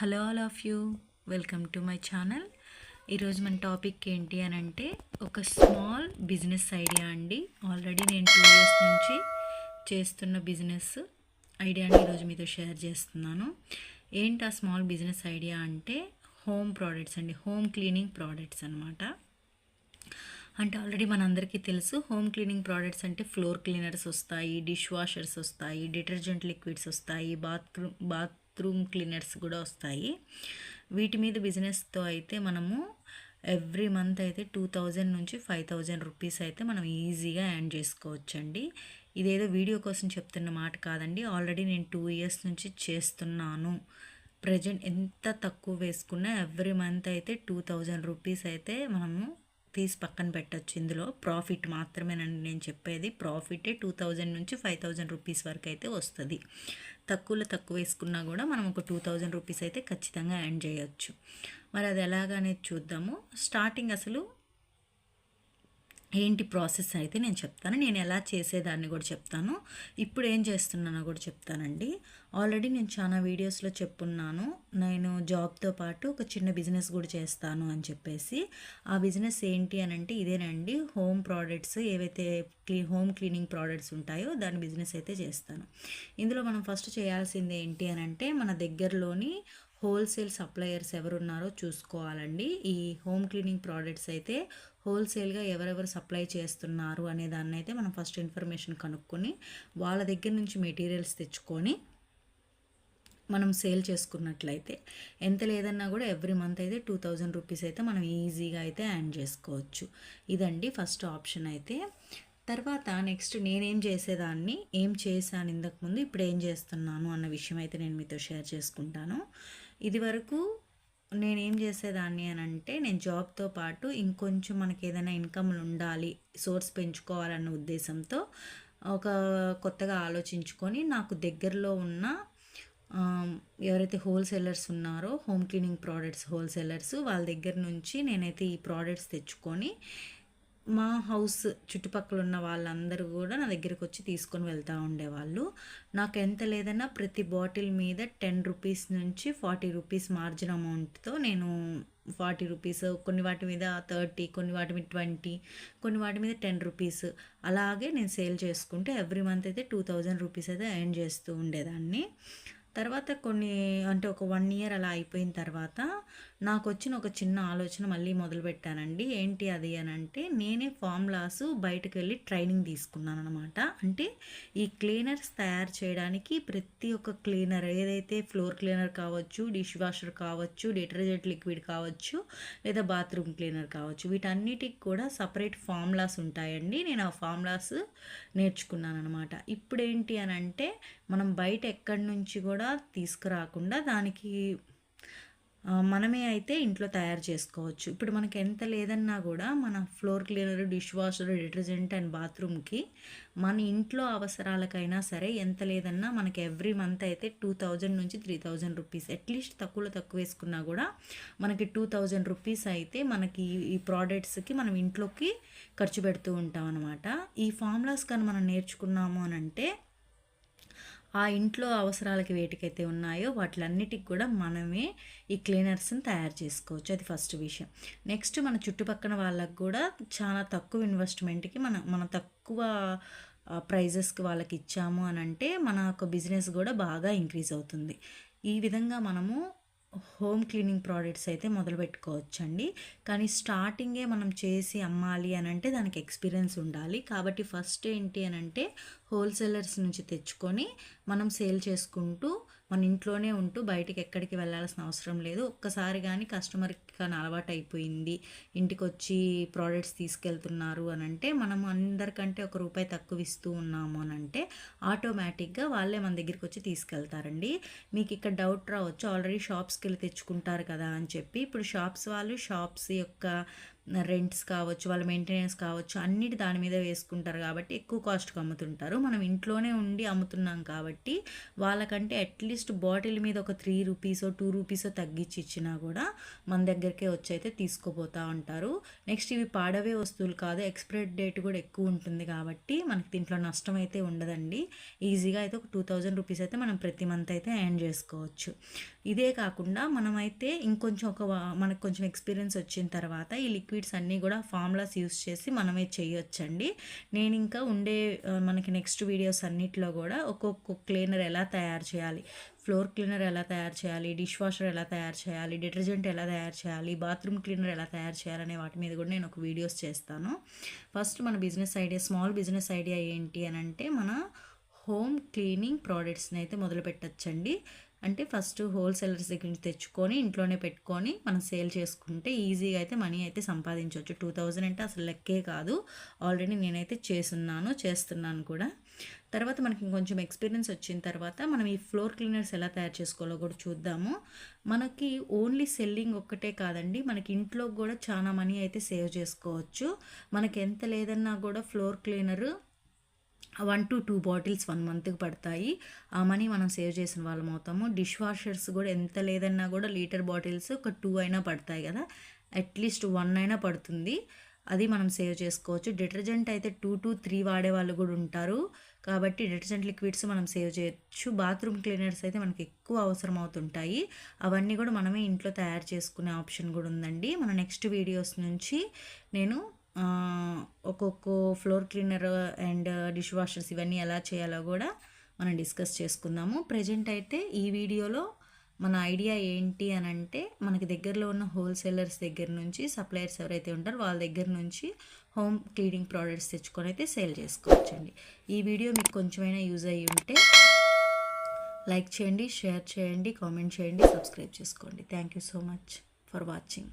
Hello all of you. Welcome to my channel. ఈరోజు మన topic ఏంటి అని అంటే ఒక స్మాల్ బిజినెస్ ఐడియా అండి. ఆల్రెడీ నేను టూ ఇయర్స్ నుంచి చేస్తున్న బిజినెస్ ఐడియాని ఈరోజు మీతో షేర్ చేస్తున్నాను. ఏంటి ఆ స్మాల్ బిజినెస్ ఐడియా అంటే హోమ్ ప్రోడక్ట్స్ అండి. హోమ్ క్లీనింగ్ ప్రోడక్ట్స్ అనమాట అంటే ఆల్రెడీ మనందరికీ తెలుసు హోమ్ క్లీనింగ్ ప్రోడక్ట్స్ అంటే ఫ్లోర్ క్లీనర్స్ వస్తాయి డిష్ వాషర్స్ వస్తాయి డిటర్జెంట్ లిక్విడ్స్ వస్తాయి బాత్రూమ్ బాత్రూమ్ క్లీనర్స్ కూడా వస్తాయి. వీటి మీద బిజినెస్తో అయితే మనము ఎవ్రీ మంత్ అయితే టూ థౌజండ్ నుంచి ఫైవ్ థౌజండ్ రూపీస్ అయితే మనం ఈజీగా యాడ్ చేసుకోవచ్చండి. ఇదేదో వీడియో కోసం చెప్తున్న మాట కాదండి. ఆల్రెడీ నేను టూ ఇయర్స్ నుంచి చేస్తున్నాను. ప్రజెంట్ ఎంత తక్కువ వేసుకున్నా ఎవ్రీ మంత్ అయితే టూ థౌజండ్ రూపీస్ అయితే మనము తీసి పక్కన పెట్టచ్చు. ఇందులో ప్రాఫిట్ మాత్రమేనండి నేను చెప్పేది. ప్రాఫిటే టూ థౌజండ్ నుంచి ఫైవ్ థౌజండ్ రూపీస్ వరకు అయితే వస్తుంది. తక్కువలో తక్కువ వేసుకున్నా కూడా మనం ఒక టూ థౌజండ్ రూపీస్ అయితే ఖచ్చితంగా యాడ్ చేయొచ్చు. మరి అది ఎలాగనేది చూద్దాము. స్టార్టింగ్ అసలు ఏంటి ప్రాసెస్ అయితే నేను చెప్తాను. నేను ఎలా చేసేదాన్ని కూడా చెప్తాను. ఇప్పుడు ఏం చేస్తున్నానో కూడా చెప్తానండి. ఆల్రెడీ నేను చాలా వీడియోస్లో చెప్పున్నాను. నేను జాబ్తో పాటు ఒక చిన్న బిజినెస్ కూడా చేస్తాను అని చెప్పేసి. ఆ బిజినెస్ ఏంటి అని అంటే ఇదేనండి. హోమ్ ప్రోడక్ట్స్ ఏవైతే క్లీ హోమ్ క్లీనింగ్ ప్రోడక్ట్స్ ఉంటాయో దాని బిజినెస్ అయితే చేస్తాను. ఇందులో మనం ఫస్ట్ చేయాల్సింది ఏంటి అని అంటే మన దగ్గరలోని హోల్సేల్ సప్లయర్స్ ఎవరున్నారో చూసుకోవాలండి. ఈ హోమ్ క్లీనింగ్ ప్రోడక్ట్స్ అయితే హోల్సేల్గా ఎవరెవరు సప్లై చేస్తున్నారు అనే దాన్ని అయితే మనం ఫస్ట్ ఇన్ఫర్మేషన్ కనుక్కొని వాళ్ళ దగ్గర నుంచి మెటీరియల్స్ తెచ్చుకొని మనం సేల్ చేసుకున్నట్లయితే ఎంత లేదన్నా కూడా ఎవ్రీ మంత్ అయితే టూ థౌజండ్ రూపీస్ అయితే మనం ఈజీగా అయితే యాడ్ చేసుకోవచ్చు. ఇదండి ఫస్ట్ ఆప్షన్ అయితే. తర్వాత నెక్స్ట్ నేనేం చేసేదాన్ని ఏం చేశాను ఇంతకుముందు ఇప్పుడు ఏం చేస్తున్నాను అన్న విషయం అయితే నేను మీతో షేర్ చేసుకుంటాను. ఇది వరకు నేనేం చేసేదాన్ని అని అంటే నేను జాబ్తో పాటు ఇంకొంచెం మనకి ఏదైనా ఇన్కమ్లు ఉండాలి సోర్స్ పెంచుకోవాలన్న ఉద్దేశంతో ఒక కొత్తగా ఆలోచించుకొని నాకు దగ్గరలో ఉన్న ఎవరైతే హోల్సేలర్స్ ఉన్నారో హోమ్ క్లీనింగ్ ప్రోడక్ట్స్ హోల్సేలర్స్ వాళ్ళ దగ్గర నుంచి నేనైతే ఈ ప్రోడక్ట్స్ తెచ్చుకొని మా హౌస్ చుట్టుపక్కల ఉన్న వాళ్ళందరూ కూడా నా దగ్గరకు వచ్చి తీసుకొని వెళ్తూ ఉండేవాళ్ళు. నాకు ఎంత లేదన్నా ప్రతి బాటిల్ మీద టెన్ రూపీస్ నుంచి ఫార్టీ రూపీస్ మార్జిన్ అమౌంట్తో నేను ఫార్టీ రూపీస్ కొన్ని వాటి మీద థర్టీ కొన్ని వాటి మీద ట్వంటీ కొన్ని వాటి మీద టెన్ రూపీస్ అలాగే నేను సేల్ చేసుకుంటే ఎవ్రీ మంత్ అయితే టూ థౌజండ్ రూపీస్ అయితే ఎర్న్ చేస్తూ ఉండేదాన్ని. తర్వాత కొన్ని అంటే ఒక వన్ ఇయర్ అలా అయిపోయిన తర్వాత నాకు వచ్చిన ఒక చిన్న ఆలోచన మళ్ళీ మొదలుపెట్టానండి. ఏంటి అది అని అంటే నేనే ఫార్ములాస్ బయటకు వెళ్ళి ట్రైనింగ్ తీసుకున్నాను అనమాట అంటే ఈ క్లీనర్స్ తయారు చేయడానికి ప్రతి ఒక్క క్లీనర్ ఏదైతే ఫ్లోర్ క్లీనర్ కావచ్చు డిష్ వాషర్ కావచ్చు డిటర్జెంట్ లిక్విడ్ కావచ్చు లేదా బాత్రూమ్ క్లీనర్ కావచ్చు వీటన్నిటికి కూడా సపరేట్ ఫార్ములాస్ ఉంటాయండి. నేను ఆ ఫార్ములాస్ నేర్చుకున్నాను అనమాట ఇప్పుడు ఏంటి అని అంటే మనం బయట ఎక్కడి నుంచి కూడా తీసుకురాకుండా దానికి మనమే అయితే ఇంట్లో తయారు చేసుకోవచ్చు. ఇప్పుడు మనకి ఎంత లేదన్నా కూడా మన floor cleaner dish washer detergent and బాత్రూమ్కి మన ఇంట్లో అవసరాలకైనా సరే ఎంత లేదన్నా మనకి ఎవ్రీ మంత్ అయితే టూ థౌజండ్ నుంచి three thousand rupees at least తక్కువలో తక్కువ వేసుకున్నా కూడా మనకి టూ థౌజండ్ రూపీస్ అయితే మనకి ఈ ప్రోడక్ట్స్కి మనం ఇంట్లోకి ఖర్చు పెడుతూ ఉంటాం అనమాట ఈ ఫార్ములాస్ కానీ మనం నేర్చుకున్నాము అని అంటే ఆ ఇంట్లో అవసరాలకి వేటికైతే ఉన్నాయో వాటిలన్నిటికి కూడా మనమే ఈ క్లీనర్స్ని తయారు చేసుకోవచ్చు. అది ఫస్ట్ విషయం. నెక్స్ట్ మన చుట్టుపక్కల వాళ్ళకు కూడా చాలా తక్కువ ఇన్వెస్ట్మెంట్కి మన మన తక్కువ ప్రైజెస్కి వాళ్ళకి ఇచ్చాము అని అంటే మన యొక్క బిజినెస్ కూడా బాగా ఇంక్రీజ్ అవుతుంది. ఈ విధంగా మనము హోమ్ క్లీనింగ్ ప్రోడక్ట్స్ అయితే మొదలు పెట్టుకోవచ్చండి. కానీ స్టార్టింగే మనం చేసి అమ్మాలి అని అంటే దానికి ఎక్స్పీరియన్స్ ఉండాలి. కాబట్టి ఫస్ట్ ఏంటి అని అంటే హోల్సేలర్స్ నుంచి తెచ్చుకొని మనం సేల్ చేసుకుంటూ మన ఇంట్లోనే ఉంటూ బయటికి ఎక్కడికి వెళ్ళాల్సిన అవసరం లేదు. ఒక్కసారి కానీ కస్టమర్కి కానీ అలవాటు అయిపోయింది. ఇంటికి వచ్చి ప్రోడక్ట్స్ తీసుకెళ్తున్నారు అని అంటే మనం అందరికంటే ఒక రూపాయి తక్కువ ఇస్తూ ఉన్నాము అని అంటే ఆటోమేటిక్గా వాళ్ళే మన దగ్గరికి వచ్చి తీసుకెళ్తారండి. మీకు ఇక్కడ డౌట్ రావచ్చు. ఆల్రెడీ షాప్స్కి వెళ్ళి తెచ్చుకుంటారు కదా అని చెప్పి. ఇప్పుడు షాప్స్ వాళ్ళు షాప్స్ యొక్క రెంట్స్ కావచ్చు వాళ్ళ మెయింటెనెన్స్ కావచ్చు అన్నిటి దాని మీద వేసుకుంటారు కాబట్టి ఎక్కువ కాస్ట్కి అమ్ముతుంటారు. మనం ఇంట్లోనే ఉండి అమ్ముతున్నాం కాబట్టి వాళ్ళకంటే అట్లీస్ట్ బాటిల్ మీద ఒక త్రీ రూపీసో టూ రూపీసో తగ్గించి ఇచ్చినా కూడా మన దగ్గరికే వచ్చి అయితే తీసుకోపోతూ ఉంటారు. నెక్స్ట్ ఇవి పాడవే వస్తువులు కాదు ఎక్స్పైరీ డేట్ కూడా ఎక్కువ ఉంటుంది కాబట్టి మనకి దీంట్లో నష్టం అయితే ఉండదండి. ఈజీగా అయితే ఒక టూ థౌజండ్ రూపీస్ అయితే మనం ప్రతి మంత్ అయితే ఎర్న్ చేసుకోవచ్చు. ఇదే కాకుండా మనమైతే ఇంకొంచెం ఒక మనకు కొంచెం ఎక్స్పీరియన్స్ వచ్చిన తర్వాత ఈ లిక్విడ్ లిక్విడ్స్ అన్నీ కూడా ఫార్ములాస్ యూస్ చేసి మనమే చేయొచ్చండి. నేను ఇంకా ఉండే మనకి నెక్స్ట్ వీడియోస్ అన్నిట్లో కూడా ఒక్కొక్క క్లీనర్ ఎలా తయారు చేయాలి ఫ్లోర్ క్లీనర్ ఎలా తయారు చేయాలి డిష్ వాషర్ ఎలా తయారు చేయాలి డిటర్జెంట్ ఎలా తయారు చేయాలి బాత్రూమ్ క్లీనర్ ఎలా తయారు చేయాలనే వాటి మీద కూడా నేను ఒక వీడియోస్ చేస్తాను. ఫస్ట్ మన business idea small business idea ఏంటి అని అంటే మన హోమ్ క్లీనింగ్ ప్రోడక్ట్స్ని అయితే మొదలు పెట్టచ్చండి అంటే ఫస్ట్ హోల్సేలర్స్ దగ్గర నుంచి తెచ్చుకొని ఇంట్లోనే పెట్టుకొని మనం సేల్ చేసుకుంటే ఈజీగా అయితే మనీ అయితే సంపాదించవచ్చు. టూ థౌజండ్ అంటే అసలు లెక్కే కాదు. ఆల్రెడీ నేనైతే చేస్తున్నాను చేస్తున్నాను కూడా. తర్వాత మనకి కొంచెం ఎక్స్పీరియన్స్ వచ్చిన తర్వాత మనం ఈ ఫ్లోర్ క్లీనర్స్ ఎలా తయారు చేసుకోవాలో కూడా చూద్దాము. మనకి ఓన్లీ సెల్లింగ్ ఒక్కటే కాదండి. మనకి ఇంట్లో కూడా చాలా మనీ అయితే సేవ్ చేసుకోవచ్చు. మనకి ఎంత లేదన్నా కూడా floor cleaner one two two bottles one మంత్కి పడతాయి. ఆ మనీ మనం సేవ్ చేసిన వాళ్ళం అవుతాము. డిష్ వాషర్స్ కూడా ఎంత లేదన్నా కూడా లీటర్ బాటిల్స్ ఒక టూ అయినా పడతాయి కదా. అట్లీస్ట్ వన్ అయినా పడుతుంది. అది మనం సేవ్ చేసుకోవచ్చు. డిటర్జెంట్ అయితే టూ టు త్రీ వాడే వాళ్ళు కూడా ఉంటారు. కాబట్టి డిటర్జెంట్ లిక్విడ్స్ మనం సేవ్ చేయొచ్చు. బాత్రూమ్ క్లీనర్స్ అయితే మనకి ఎక్కువ అవసరం అవుతుంటాయి. అవన్నీ కూడా మనమే ఇంట్లో తయారు చేసుకునే ఆప్షన్ కూడా ఉందండి. మన నెక్స్ట్ వీడియోస్ నుంచి నేను ఒక్కొక్క floor cleaner and dish washers ఇవన్నీ ఎలా చేయాలో కూడా మనం డిస్కస్ చేసుకుందాము. ప్రజెంట్ అయితే ఈ వీడియోలో మన ఐడియా ఏంటి అని అంటే మనకి దగ్గరలో ఉన్న హోల్సేలర్స్ దగ్గర నుంచి సప్లయర్స్ ఎవరైతే ఉంటారో వాళ్ళ దగ్గర నుంచి హోమ్ క్లీనింగ్ ప్రోడక్ట్స్ తెచ్చుకొని అయితే సేల్ చేసుకోవచ్చండి. ఈ వీడియో మీకు కొంచెమైనా యూజ్ అయ్యి ఉంటే లైక్ చేయండి షేర్ చేయండి కామెంట్ చేయండి సబ్స్క్రైబ్ చేసుకోండి. Thank you so much for watching.